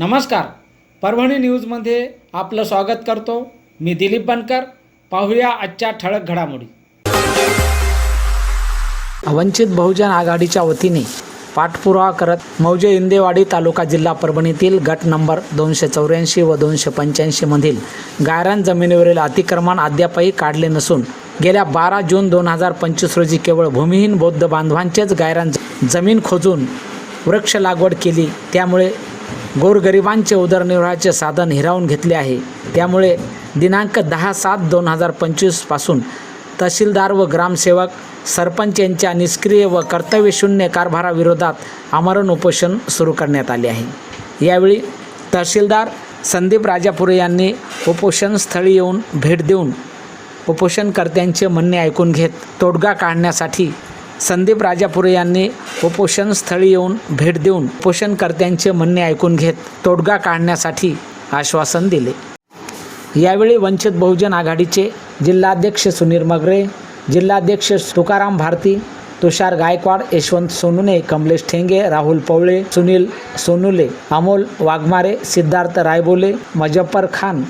नमस्कार. परभणी न्यूजमध्ये आपलं स्वागत करतो. मी दिलीप बनकर. पाहूया आजच्या ठळक घडामोडी. वंचित बहुजन आघाडीच्या वतीने पाठपुरावा करत मौजे इंदेवाडी तालुका जिल्हा परभणीतील गट नंबर दोनशे चौऱ्याऐंशी व दोनशे पंच्याऐंशीमधील गायरान जमिनीवरील अतिक्रमण अद्यापही काढले नसून गेल्या बारा जून दोन हजार पंचवीस रोजी केवळ भूमिहीन बौद्ध बांधवांचेच गायरान जमीन खोजून वृक्ष लागवड केली. त्यामुळे गोरगरिबांचे उदरनिर्वाहाचे साधन हिरावून घेतले आहे. त्यामुळे दिनांक दहा सात दोन हजार पंचवीसपासून तहसीलदार व ग्रामसेवक सरपंच यांच्या निष्क्रिय व कर्तव्यशून्य कारभाराविरोधात आमरण उपोषण सुरू करण्यात आले आहे. यावेळी तहसीलदार संदीप राजापुरे यांनी उपोषणस्थळी येऊन भेट देऊन उपोषणकर्त्यांचे म्हणणे ऐकून घेत तोडगा काढण्यासाठी संदीप राजापुरे यांनी उपोषणस्थळी येऊन भेट देऊन उपोषणकर्त्यांचे म्हणणे ऐकून घेत तोडगा काढण्यासाठी आश्वासन दिले. यावेळी वंचित बहुजन आघाडीचे जिल्हाध्यक्ष सुनील मगरे जिल्हाध्यक्ष तुकाराम भारती तुषार गायकवाड यशवंत सोनुने कमलेश ठेंगे राहुल पवळे सुनील सोनुले अमोल वाघमारे सिद्धार्थ रायबोले मजफ्फर खान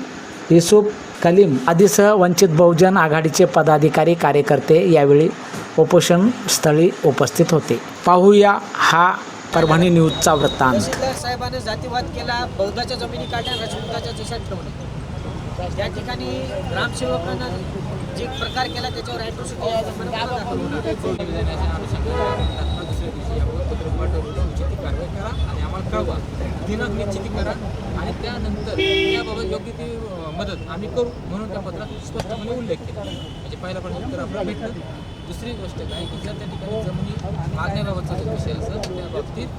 युसुफ कलीम आदीसह वंचित बहुजन आघाडीचे पदाधिकारी कार्यकर्ते यावेळी उपोषण स्थळी उपस्थित होते. पाहूया हा परभणी न्यूजचा वृत्तांत. साहेबांनी जातीवाद केला बौद्धाच्या जमिनी काढल्या राजपूताच्या देशात ठेवले त्या ठिकाणी ग्रामसेवकांना जे प्रकार केला त्याच्यावर करा आणि आम्हाला कळवा दिनांक निश्चित करा आणि त्यानंतर याबाबत योग्य ती मदत आम्ही करू म्हणून त्या पत्रात स्पष्टपणे उल्लेख केला. म्हणजे पहिला पण उत्तर आपलं भेटलं. दुसरी गोष्ट काय की जर त्या ठिकाणी जमिनी मागण्याबाबतचा जो विषय असेल त्या बाबतीत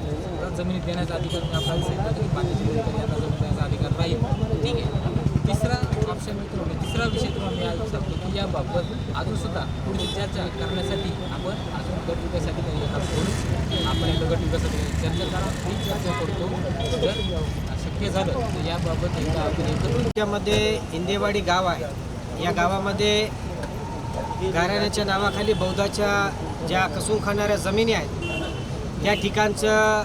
जर जमिनी देण्याचा अधिकार मी आपल्याला सांगितलं की बाकीचे लोक जमीन देण्याचा अधिकार राहील ठीक आहे. तिसरा ऑप्शन मी तुम्हाला तिसरा विषय तुम्हाला मी आज सांगतो की याबाबत अजूनसुद्धा पुढची चर्चा करण्यासाठी आपण अजून गटविकासाठी काही हात धरून आपण एकदा गटविकासाठी चर्चा करा. ही चर्चा करतो जर शक्य झालं तर याबाबत एकदा आपण एकत्र त्यामध्ये इंदेवाडी गाव आहे. या गावामध्ये घराण्याच्या नावाखाली बौद्धाच्या ज्या कसून खाणाऱ्या जमिनी आहेत त्या ठिकाणचं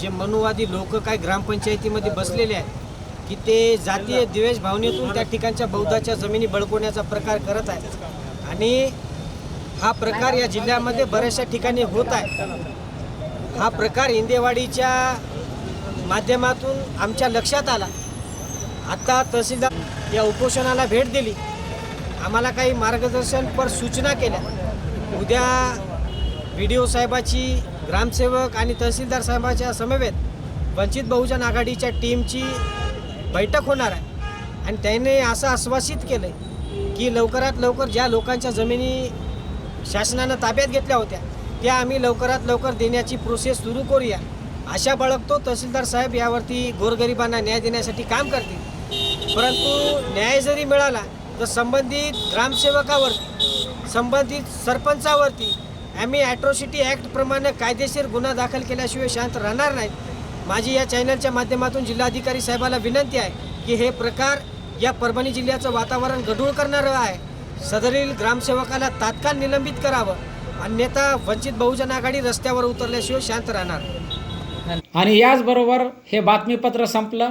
जे मनुवादी लोक काय ग्रामपंचायतीमध्ये बसलेले आहेत की ते जातीय द्वेष भावनेतून त्या ठिकाणच्या बौद्धाच्या जमिनी बळकवण्याचा प्रकार करत आहेत. आणि हा प्रकार या जिल्ह्यामध्ये बऱ्याचशा ठिकाणी होत आहे. हा प्रकार इंदेवाडीच्या माध्यमातून आमच्या लक्षात आला. आता तहसीलदार या उपोषणाला भेट दिली. आम्हाला काही मार्गदर्शनपर सूचना केल्या. उद्या बी डी ओ साहेबाची ग्रामसेवक आणि तहसीलदार साहेबाच्या समवेत वंचित बहुजन आघाडीच्या टीमची बैठक होणार आहे. आणि त्याने असं आश्वासित केलं की लवकरात लवकर ज्या लोकांच्या जमिनी शासनानं ताब्यात घेतल्या होत्या त्या आम्ही लवकरात लवकर देण्याची प्रोसेस सुरू करूया. आशा बाळगतो तहसीलदार साहेब यावरती गोरगरिबांना न्याय देण्यासाठी काम करतील. परंतु न्याय जरी मिळाला तर संबंधित ग्रामसेवकावरती संबंधित सरपंचावरती आम्ही ॲट्रॉसिटी ॲक्टप्रमाणे कायदेशीर गुन्हा दाखल केल्याशिवाय शांत राहणार नाहीत माझी या चॅनलच्या माध्यमातून जिल्हाधिकारी साहेबाला विनंती आहे की हे प्रकार या परभणी जिल्ह्याचं वातावरण गढूळ करणारं आहे. सदरील ग्रामसेवकाला तात्काळ निलंबित करावं. अन्यथा वंचित बहुजन आघाडी रस्त्यावर उतरल्याशिवाय शांत राहणार. नाही. आणि याचबरोबर हे बातमीपत्र संपलं.